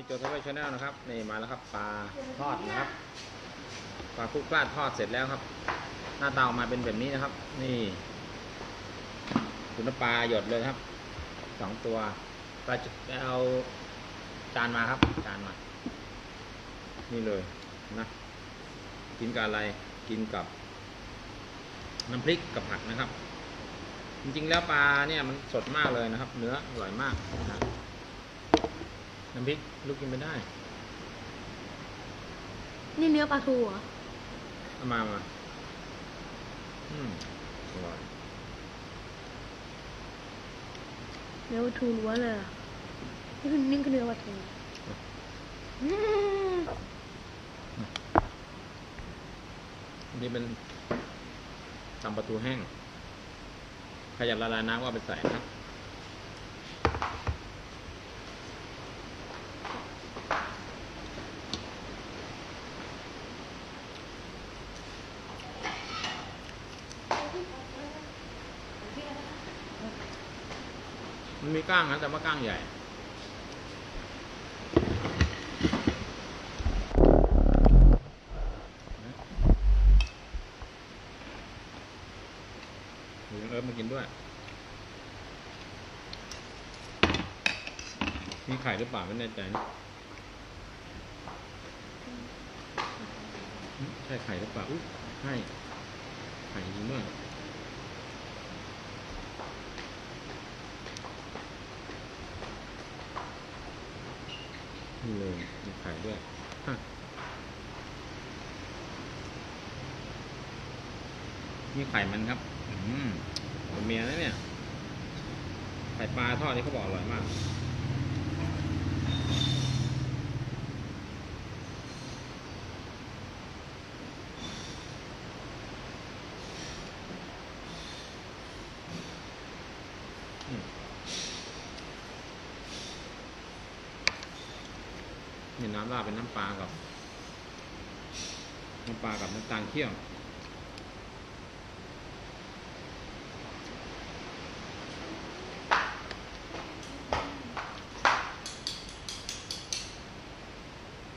นี่โจทวีชาแนลนะครับนี่มาแล้วครับปลาทอดนะครับปลาคุกกลาดทอดเสร็จแล้วครับ หน้าตาออกมาเป็นแบบนี้นะครับ นี่คุณปลาหยดเลยครับสองตัวปลาจะเอาจานมาครับ จานมา นี่เลยนะกินกับอะไรกินกับ น้ำพริกกับผักนะครับ จริงๆแล้วปลาเนี่ยมันสดมากเลยนะครับ เนื้ออร่อยมากนะ น้ำพริกลูกกินไม่ได้ นี่เนื้อปลาทูเหรอเอามามาอืมอร่อยเนื้อปลาทูล้วนเลยเหรอนี่คือนี่คือเนื้อปลาทูอืมอันนี่เป็นตำประตูแห้งใครอยากละลายน้ำก็เอาไปใส่นะ มันมีก้างนะแต่ว่าก้างใหญ่หรือเอิร์ธมากินด้วย มีไข่หรือเปล่าไม่แน่ใจนะใช่ไข่หรือเปล่าอุ้ ไข่จริงด้วยนี่เลยมีไข่ด้วยนี่ไข่มันครับ อืมเมียนะเนี่ย ไข่ปลาทอดนี่เขาบอกอร่อยมาก อืม นี่น้ำราดเป็นน้ำปลากับ น้ำปลากับน้ำตาลเคี่ยว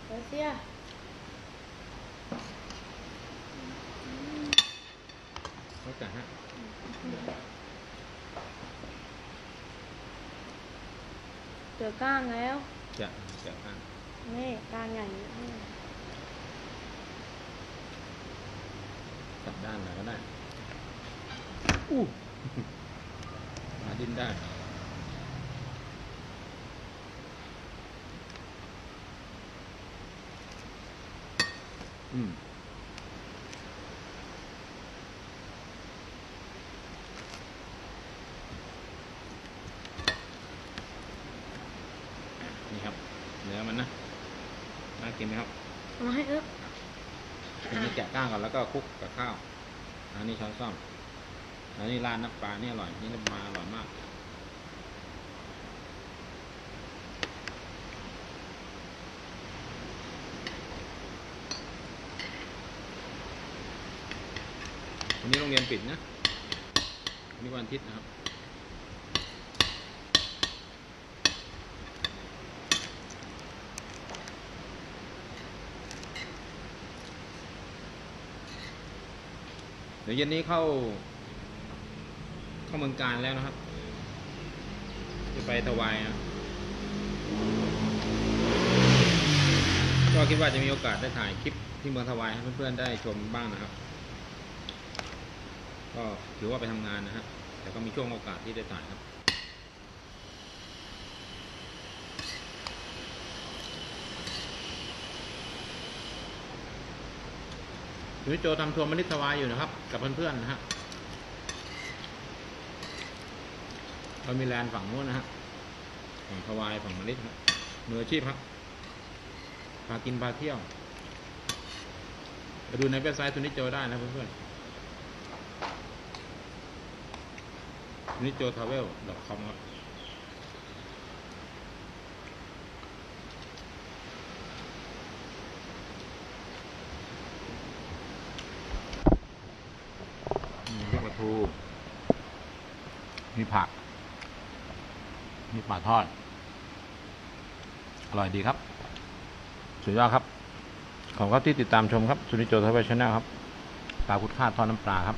เดี๋ยวเสียแล้วแต่ฮะเจอก้างแล้ว จะจะอะ นี่กางใหญ่นี่จับด้านไหนก็ได้อู้มาดิ้นได้อืมนี่ครับเนื้อมันนะ น่ากินไหมครับเอามาให้เอิบทีนี้แกะก้างก่อนแล้วก็คลุกกับข้าว อันนี้ช้อนซ่อม อันนี้ราดน้ำปลานี่อร่อย นี่น้ำปลาอร่อยมาก วันนี้โรงเรียนปิดนะวันนี้วันอาทิตย์นะครับ เดี๋ยวเย็นนี้เข้า เข้าเมืองการแล้วนะครับ จะไปถวายนะก็คิดว่าจะมีโอกาสได้ถ่ายคลิปที่เมืองถวายให้เพื่อนๆได้ชมบ้างนะครับ ก็ถือว่าไปทำงานนะฮะแต่ก็มีช่วงโอกาสที่ได้ถ่ายครับ พี่โจทำทัวร์มนิตถวายอยู่นะครับ กับเพื่อนๆนะฮะเรามีแลนด์ฝั่งนู้นนะฮะฝั่งถวายฝั่งมนิตครับมืออาชีพครับพากินพาเที่ยวไปดูในเว็บไซต์ทุนิโจได้นะเพื่อนๆทุนิโจทราเวล .com ครับมีพริก ปูมีผัก มีปลาทอด อร่อยดีครับ สุดยอดครับ ขอบคุณที่ติดตามชมครับ สุนิโจทวีชแนลครับ ปลาคุดค่าทอดน้ำปลาครับ